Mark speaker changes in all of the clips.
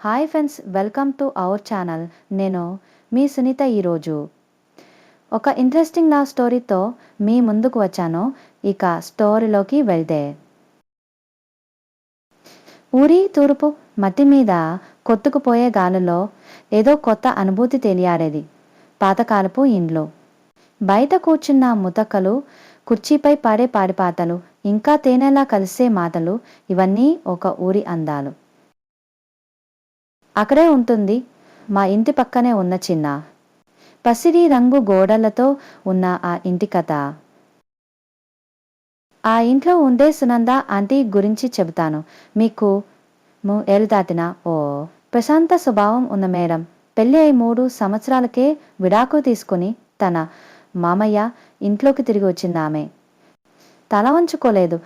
Speaker 1: Hi friends welcome to our channel. నేను మీ సునీత ఈరోజు. ఒక ఇంట్రెస్టింగ్ లా స్టోరీతో మీ ముందుకు వచ్చాను. ఇక స్టోరీలోకి వెళ్తే. ఊరి తూర్పు మట్టి మీద కొత్తుకుపోయే గాలిలో ఏదో కొత్త అనుభూతి తెలియాడేది పాతకాలపు ఇండ్లు. బయట కూర్చున్న ముతకలు కుర్చీపై పాడే పాడిపాటలు ఇంకా తేనెలా కలిసే మాటలు ఇవన్నీ ఒక ఊరి అందాలు. అక్కడే ఉంటుంది. మా ఇంటి పక్కనే ఉన్న చిన్న పసిరి రంగు గోడలతో ఉన్న ఆ ఇంటి కథ. ఆ ఇంట్లో ఉండే సునంద ఆంటీ గురించి చెబుతాను. మీకు ఏలు దాటిన ఓ ప్రశాంత స్వభావం ఉన్న మేడం పెళ్ళి అయి మూడు సంవత్సరాలకే విడాకు తీసుకుని తన మామయ్య ఇంట్లోకి తిరిగి వచ్చింది ఆమె. తల వంచుకోలేదు.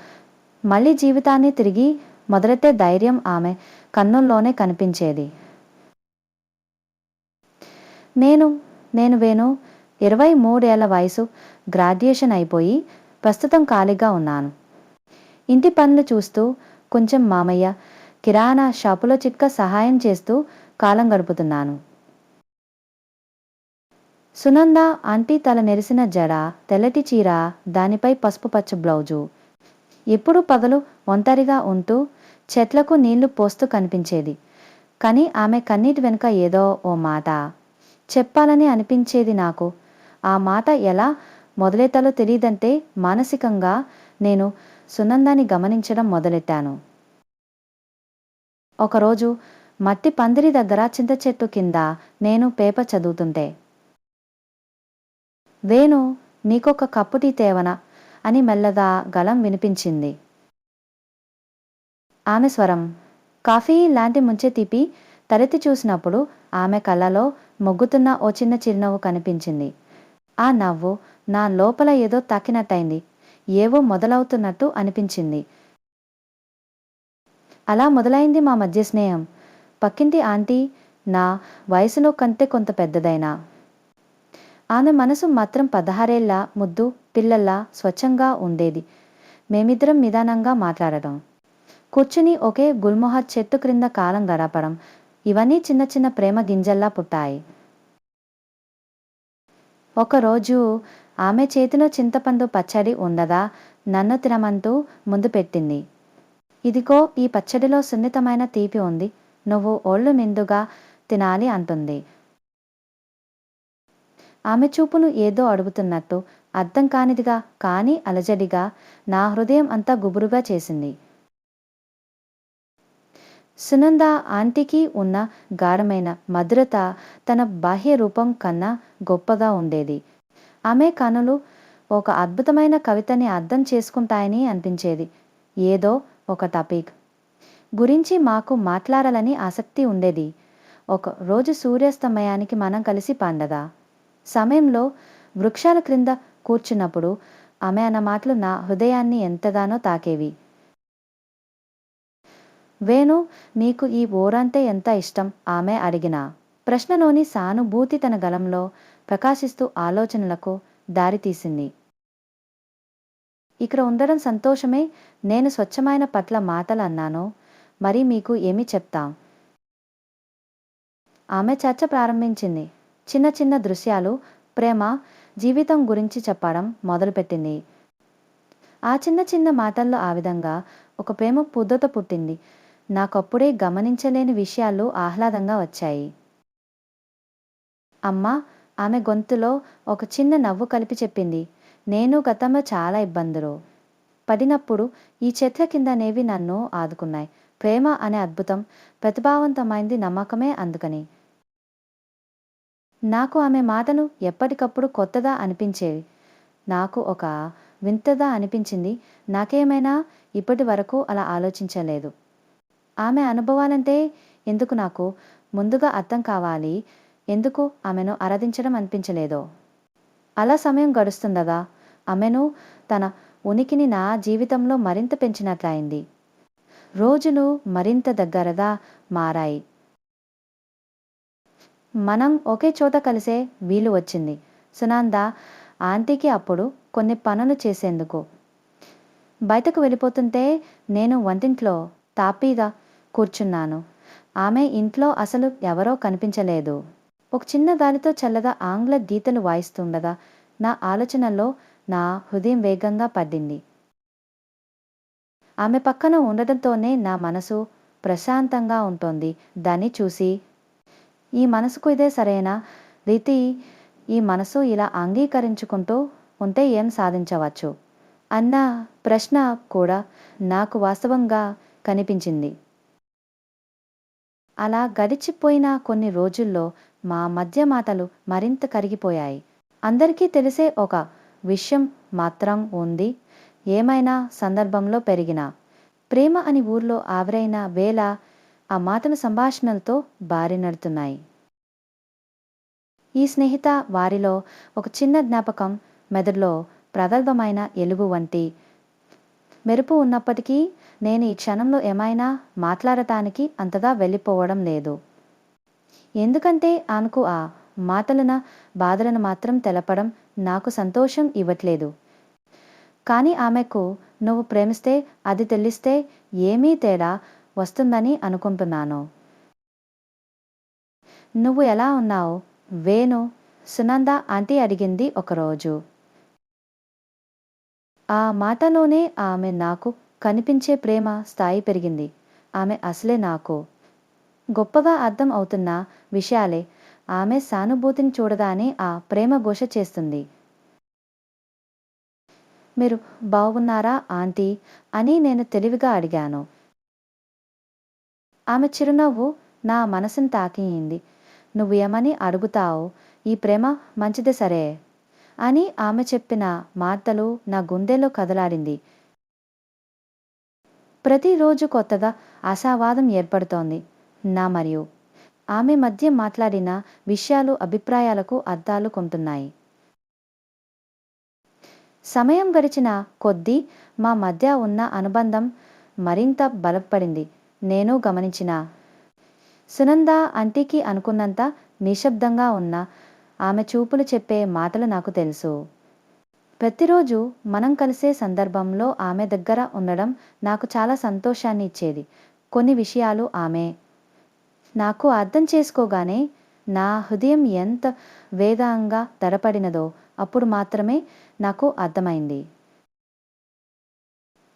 Speaker 1: మళ్ళీ జీవితాన్ని తిరిగి మొదలెట్టే ధైర్యం ఆమె కన్నుల్లోనే కనిపించేది. నేను నేను వేణు ఇరవై మూడేళ్ళ వయసు గ్రాడ్యుయేషన్ అయిపోయి ప్రస్తుతం ఖాళీగా ఉన్నాను. ఇంటి పనులు చూస్తూ కొంచెం మామయ్య కిరాణా షాపులో చిట్క సహాయం చేస్తూ కాలం గడుపుతున్నాను. సునంద ఆంటీ తల నెరిసిన జడ తెల్లటి చీర దానిపై పసుపు పచ్చ బ్లౌజు. ఎప్పుడు పగలు ఒంటరిగా ఉంటూ చెట్లకు నీళ్ళు పోస్తూ కనిపించేది. కానీ ఆమె కన్నీటి వెనుక ఏదో ఓ మాట. చెప్పాలని అనిపించేది నాకు. ఆ మాట ఎలా మొదలెట్టాలో తెలియదంటే మానసికంగా నేను సునందాన్ని గమనించడం మొదలెట్టాను. ఒకరోజు మట్టి పందిరి దగ్గర చింత చెట్టు కింద నేను పేపర్ చదువుతుంటే వేణు నీకొక కప్పు టీ తేవనా? అని మెల్లగా గలం వినిపించింది. ఆమె స్వరం కాఫీ లాంటి ముంచె తిప్పి తలెత్తి చూసినప్పుడు ఆమె కళ్ళలో మొగ్గుతున్న ఓ చిన్న చిరునవ్వు కనిపించింది. ఆ నవ్వు నా లోపల ఏదో తాకినట్టయింది. ఏవో మొదలవుతున్నట్టు అనిపించింది. అలా మొదలైంది మా మధ్య స్నేహం. పక్కింటి ఆంటీ నా వయసులో కంటే కొంత పెద్దదైనా. ఆమె మనసు మాత్రం పదహారేళ్ళ ముద్దు పిల్లల్లా స్వచ్ఛంగా ఉండేది. మేమిద్దరం నిదానంగా మాట్లాడటం కూర్చుని ఒకే గుల్మొహ చెట్టు క్రింద కాలం గడపడం. ఇవన్నీ చిన్న చిన్న ప్రేమ గింజల్లా పుట్టాయి. ఒకరోజు ఆమె చేతిలో చింతపండు పచ్చడి ఉండదా నన్ను తినమంటూ ముందు పెట్టింది. ఇదిగో ఈ పచ్చడిలో సున్నితమైన తీపి ఉంది. నువ్వు ఒళ్ళు మిందుగా తినాలి అంటుంది. ఆమె చూపులు ఏదో అడుగుతున్నట్టు అర్థం కానిదిగా కానీ అలజడిగా నా హృదయం అంతా గుబురుగా చేసింది. సునంద ఆంటీకి ఉన్న గాఢమైన మధురత తన బాహ్య రూపం కన్నా గొప్పగా ఉండేది. ఆమె కనులు ఒక అద్భుతమైన కవితని అర్థం చేసుకుంటాయని అనిపించేది. ఏదో ఒక టాపిక్. గురించి మాకు మాట్లాడాలని ఆసక్తి ఉండేది. ఒక రోజు సూర్యాస్తమయానికి మనం కలిసి పండగ సమయంలో వృక్షాల క్రింద కూర్చున్నప్పుడు ఆమె అన్న మాటలు నా హృదయాన్ని ఎంతగానో తాకేవి. వేణు నీకు ఈ ఊరంటే ఎంత ఇష్టం? ఆమె అడిగిన. ప్రశ్నలోని సానుభూతి తన గలంలో ప్రకాశిస్తూ ఆలోచనలకు దారితీసింది. ఇక్కడ ఉండడం సంతోషమే నేను స్వచ్ఛమైన పట్ల మాటలు అన్నాను మరి మీకు ఏమి చెప్తాం? ఆమె చర్చ ప్రారంభించింది. చిన్న చిన్న దృశ్యాలు ప్రేమ జీవితం గురించి చెప్పడం మొదలుపెట్టింది. ఆ చిన్న చిన్న మాటల్లో ఆ విధంగా ఒక ప్రేమ పుద్దత పుట్టింది. నాకప్పుడే గమనించలేని విషయాలు ఆహ్లాదంగా వచ్చాయి. అమ్మ ఆమె గొంతులో ఒక చిన్న నవ్వు కలిపి చెప్పింది నేను గతంలో చాలా ఇబ్బందులు పడినప్పుడు ఈ చెట్ల కిందనేవి నన్ను ఆదుకున్నాయి. ప్రేమ అనే అద్భుతం ప్రతిభావంతమైంది నమ్మకమే అందుకని. నాకు ఆమె మాటను ఎప్పటికప్పుడు కొత్తదా అనిపించేవి. నాకు ఒక వింతదా అనిపించింది. నాకేమైనా ఇప్పటి వరకు అలా ఆలోచించలేదు. ఆమె అనుభవాలంటే ఎందుకు నాకు ముందుగా అర్థం కావాలి ఎందుకు ఆమెను ఆరాధించడం అనిపించలేదో? అలా సమయం గడుస్తుండగా ఆమెను తన ఉనికిని నా జీవితంలో మరింత పెంచినట్లయింది. రోజులు మరింత దగ్గరగా మారాయి. మనం ఒకే చోట కలిసే వీలు వచ్చింది. సునంద ఆంటీకి అప్పుడు కొన్ని పనులు చేసేందుకు. బయటకు వెళ్ళిపోతుంటే నేను వంటింట్లో తాపీగా కూర్చున్నాను. ఆమె ఇంట్లో అసలు ఎవరో కనిపించలేదు. ఒక చిన్న దానితో చల్లగా ఆంగ్ల గీతలు వాయిస్తుండగా నా ఆలోచనలో నా హృదయం వేగంగా పడింది ఆమె పక్కన ఉండడంతోనే నా మనసు ప్రశాంతంగా ఉంటుంది. దాన్ని చూసి ఈ మనసుకు ఇదే సరైన? రీతి ఈ మనసు ఇలా అంగీకరించుకుంటూ ఉంటే ఏం సాధించవచ్చు? అన్న ప్రశ్న కూడా నాకు వాస్తవంగా కనిపించింది. అలా గడిచిపోయిన కొన్ని రోజుల్లో మా మధ్య మాటలు మరింత కరిగిపోయాయి. అందరికీ తెలిసే ఒక విషయం మాత్రం ఉంది. ఏమైనా సందర్భంలో పెరిగిన ప్రేమ అని ఊర్లో ఆవిరైన వేళ ఆ మాటల సంభాషణలతో బారినడుతున్నాయి ఈ స్నేహిత వారిలో ఒక చిన్న జ్ఞాపకం మెదడులో ప్రగల్భమైన ఎలుగు వంటి మెరుపు ఉన్నప్పటికీ నేను ఈ క్షణంలో ఏమైనా మాట్లాడటానికి అంతగా వెళ్ళిపోవడం లేదు. ఎందుకంటే ఆమెకు ఆ మాటలన బాధలను మాత్రం తెలపడం నాకు సంతోషం ఇవ్వట్లేదు. కానీ ఆమెకు నువ్వు ప్రేమిస్తే అది తెలిస్తే ఏమీ తేడా వస్తుందని అనుకుంటున్నాను. నువ్వు ఎలా ఉన్నావు? వేణు సునంద ఆంటీ అడిగింది ఒకరోజు. ఆ మాటలోనే ఆమె నాకు కనిపించే ప్రేమ స్థాయి పెరిగింది. ఆమె అసలే నాకు. గొప్పగా అర్థం అవుతున్న విషయాలే. ఆమె సానుభూతిని చూడగానే ఆ ప్రేమ ఘోష చేస్తుంది. మీరు బాగున్నారా ఆంటీ? అని నేను తెలివిగా అడిగాను. ఆమె చిరునవ్వు నా మనసును తాకియింది నువ్వు ఏమని అడుగుతావు? ఈ ప్రేమ మంచిదే సరే అని ఆమె చెప్పిన మాటలు నా గుండెలో కదలాడింది. ప్రతిరోజు కొత్తగా ఆశావాదం ఏర్పడుతోంది. నా మరియు ఆమె మధ్య మాట్లాడిన విషయాలు అభిప్రాయాలకు అర్థాలు కొంటున్నాయి. సమయం గడిచిన కొద్దీ మా మధ్య ఉన్న అనుబంధం మరింత బలపడింది. నేను గమనించిన సునంద అంటికి అనుకున్నంత నిశ్శబ్దంగా ఉన్న ఆమె చూపులు చెప్పే మాటలు నాకు తెలుసు. ప్రతిరోజు మనం కలిసే సందర్భంలో ఆమె దగ్గర ఉండడం నాకు చాలా సంతోషాన్ని ఇచ్చేది. కొన్ని విషయాలు ఆమె నాకు అర్థం చేసుకోగానే నా హృదయం ఎంత వేగంగా ధరపడినదో అప్పుడు మాత్రమే నాకు అర్థమైంది.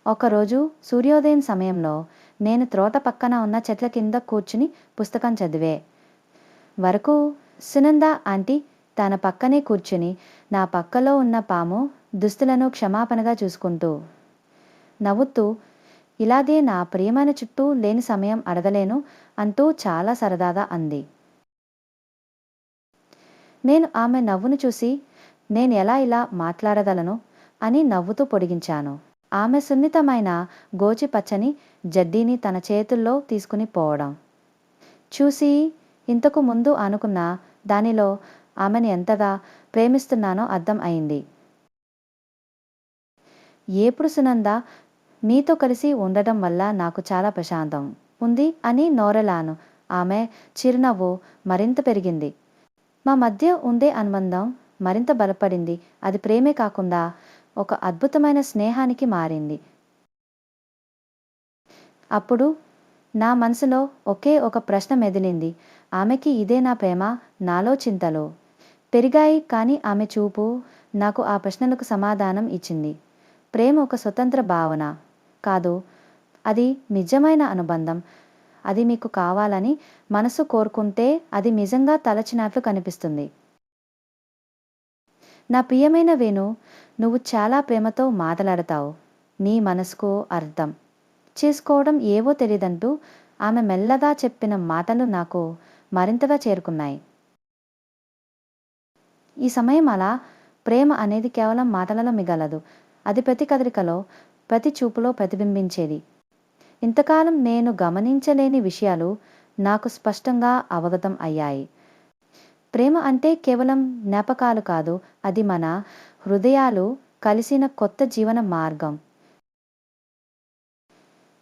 Speaker 1: ఒకరోజు సూర్యోదయం సమయంలో నేను త్రోట పక్కన ఉన్న చెట్ల కింద కూర్చుని పుస్తకం చదివే. వరకు సునంద ఆంటీ తన పక్కనే కూర్చుని నా పక్కలో ఉన్న పాము దుస్తులను క్షమాపణగా చూసుకుంటూ నవ్వుతూ ఇలాగే నా ప్రియమైన చుట్టూ లేని సమయం అడగలేను అంటూ చాలా సరదాగా అంది. నేను ఆమె నవ్వును చూసి నేను ఎలా ఇలా మాట్లాడగలను? అని నవ్వుతూ పొడిగించాను. ఆమె సున్నితమైన గోచి పచ్చని జడ్డీని తన చేతుల్లో తీసుకుని పోవడం. చూసి ఇంతకు ముందు అనుకున్న దానిలో ఆమెను ఎంతగా ప్రేమిస్తున్నానో అర్థం అయింది. ఏపుడు సునంద నీతో కలిసి ఉండటం వల్ల నాకు చాలా ప్రశాంతం. ఉంది అని నోరెలాను ఆమె చిరునవ్వు మరింత పెరిగింది. మా మధ్య ఉండే అనుబంధం మరింత బలపడింది. అది ప్రేమే కాకుండా ఒక అద్భుతమైన స్నేహానికి మారింది. అప్పుడు నా మనసులో ఒకే ఒక ప్రశ్న మెదిలింది. ఆమెకి ఇదే నా ప్రేమ నాలో చింతలు. పెరిగాయి కానీ ఆమె చూపు నాకు ఆ ప్రశ్నలకు సమాధానం ఇచ్చింది. ప్రేమ ఒక స్వతంత్ర భావన. కాదు. అది నిజమైన అనుబంధం. అది మీకు కావాలని మనసు కోరుకుంటే అది నిజంగా తలచినట్లు కనిపిస్తుంది. నా ప్రియమైన వేణు నువ్వు చాలా ప్రేమతో మాట్లాడతావు. నీ మనసుకు అర్థం. చేసుకోవడం ఏవో తెలియదంటూ ఆమె మెల్లగా చెప్పిన మాటలు నాకు మరింతగా చేరుకున్నాయి. ఈ సమయం అలా ప్రేమ అనేది కేవలం మాటలలో మిగలదు. అది ప్రతి కదలికలో ప్రతి చూపులో ప్రతిబింబించేది. ఇంతకాలం నేను గమనించలేని విషయాలు నాకు స్పష్టంగా అవగతం అయ్యాయి. ప్రేమ అంటే కేవలం జ్ఞాపకాలు కాదు అది మన హృదయాలు కలిసిన కొత్త జీవన మార్గం.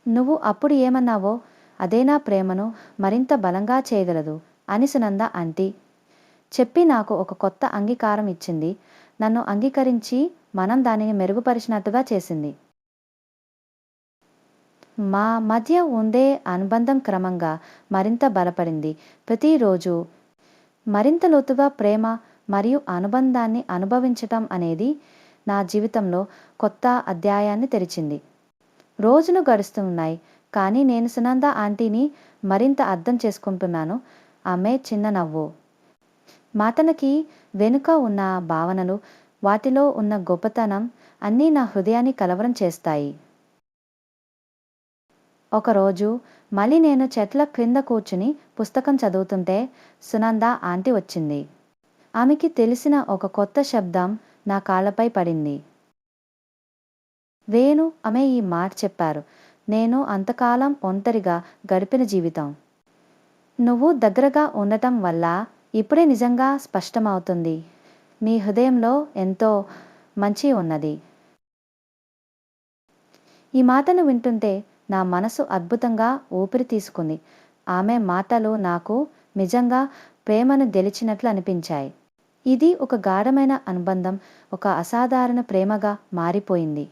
Speaker 1: నువ్వు అప్పుడు ఏమన్నావో అదే నా ప్రేమను మరింత బలంగా చేయగలదు అని సునంద అంటీ చెప్పి నాకు ఒక కొత్త అంగీకారం ఇచ్చింది. నన్ను అంగీకరించి మనం దానిని మెరుగుపరిచినట్టుగా చేసింది. మా మధ్య ఉండే అనుబంధం క్రమంగా మరింత బలపడింది. ప్రతిరోజు మరింత లోతుగా ప్రేమ మరియు అనుబంధాన్ని అనుభవించటం అనేది నా జీవితంలో కొత్త అధ్యాయాన్ని తెరిచింది. రోజులు గడుస్తున్నాయి కానీ నేను సునంద ఆంటీని మరింత అర్థం చేసుకుంటున్నాను. ఆమె చిన్న నవ్వు. మాతనకి వెనుక ఉన్న భావనలు వాటిలో ఉన్న గొప్పతనం అన్నీ నా హృదయాన్ని కలవరం చేస్తాయి. ఒకరోజు మళ్ళీ నేను చెట్ల క్రింద కూర్చుని పుస్తకం చదువుతుంటే సునంద ఆంటీ వచ్చింది. ఆమెకి తెలిసిన ఒక కొత్త శబ్దం నా కాళ్ళపై పడింది. వేణు ఆమె ఈ మాట చెప్పారు. నేను అంతకాలం ఒంటరిగా గడిపిన జీవితం. నువ్వు దగ్గరగా ఉండటం వల్ల ఇప్పుడే నిజంగా స్పష్టమవుతుంది. నీ హృదయంలో ఎంతో మంచి ఉన్నది. ఈ మాటను వింటుంటే నా మనసు అద్భుతంగా ఊపిరి తీసుకుంది. ఆమె మాటలు నాకు నిజంగా ప్రేమను గెలిచినట్లు అనిపించాయి. ఇది ఒక గాఢమైన అనుబంధం ఒక అసాధారణ ప్రేమగా మారిపోయింది.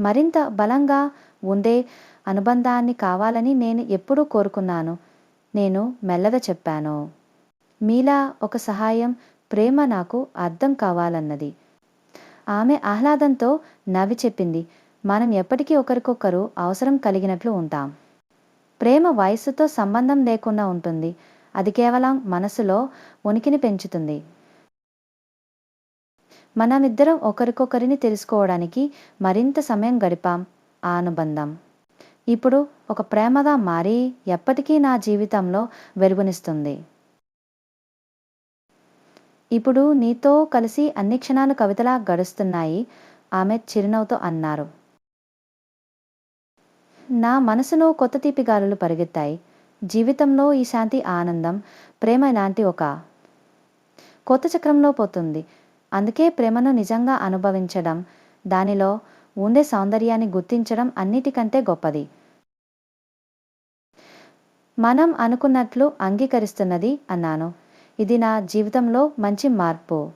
Speaker 1: మరింత బలంగా ఉండే అనుబంధాన్ని కావాలని నేను ఎప్పుడూ కోరుకున్నాను. నేను మెల్లగ చెప్పాను. మీలా ఒక సహాయం ప్రేమ నాకు అర్థం కావాలన్నది. ఆమె ఆహ్లాదంతో నవ్వి చెప్పింది. మనం ఎప్పటికీ ఒకరికొకరు అవసరం కలిగినట్లు ఉంటాం. ప్రేమ వయస్సుతో సంబంధం లేకుండా ఉంటుంది. అది కేవలం మనసులో ఉనికిని పెంచుతుంది. మనమిద్దరం ఒకరికొకరిని తెలుసుకోవడానికి మరింత సమయం గడిపాం ఆ అనుబంధం. ఇప్పుడు ఒక ప్రేమగా మారి ఎప్పటికీ నా జీవితంలో వెలుగునిస్తుంది. ఇప్పుడు నీతో కలిసి అన్ని క్షణాలు కవితలా గడుస్తున్నాయి. ఆమె చిరునవ్వుతో అన్నారు. నా మనసులో కొత్త తీపి గాలులు పరిగెత్తాయి. జీవితంలో ఈ శాంతి ఆనందం ప్రేమ లాంటి ఒక కొత్త చక్రంలో పోతుంది. అందుకే ప్రేమను నిజంగా అనుభవించడం దానిలో ఉండే సౌందర్యాన్ని గుర్తించడం అన్నిటికంటే గొప్పది. మనం అనుకున్నట్లు అంగీకరిస్తున్నది అన్నాను. ఇది నా జీవితంలో మంచి మార్పు.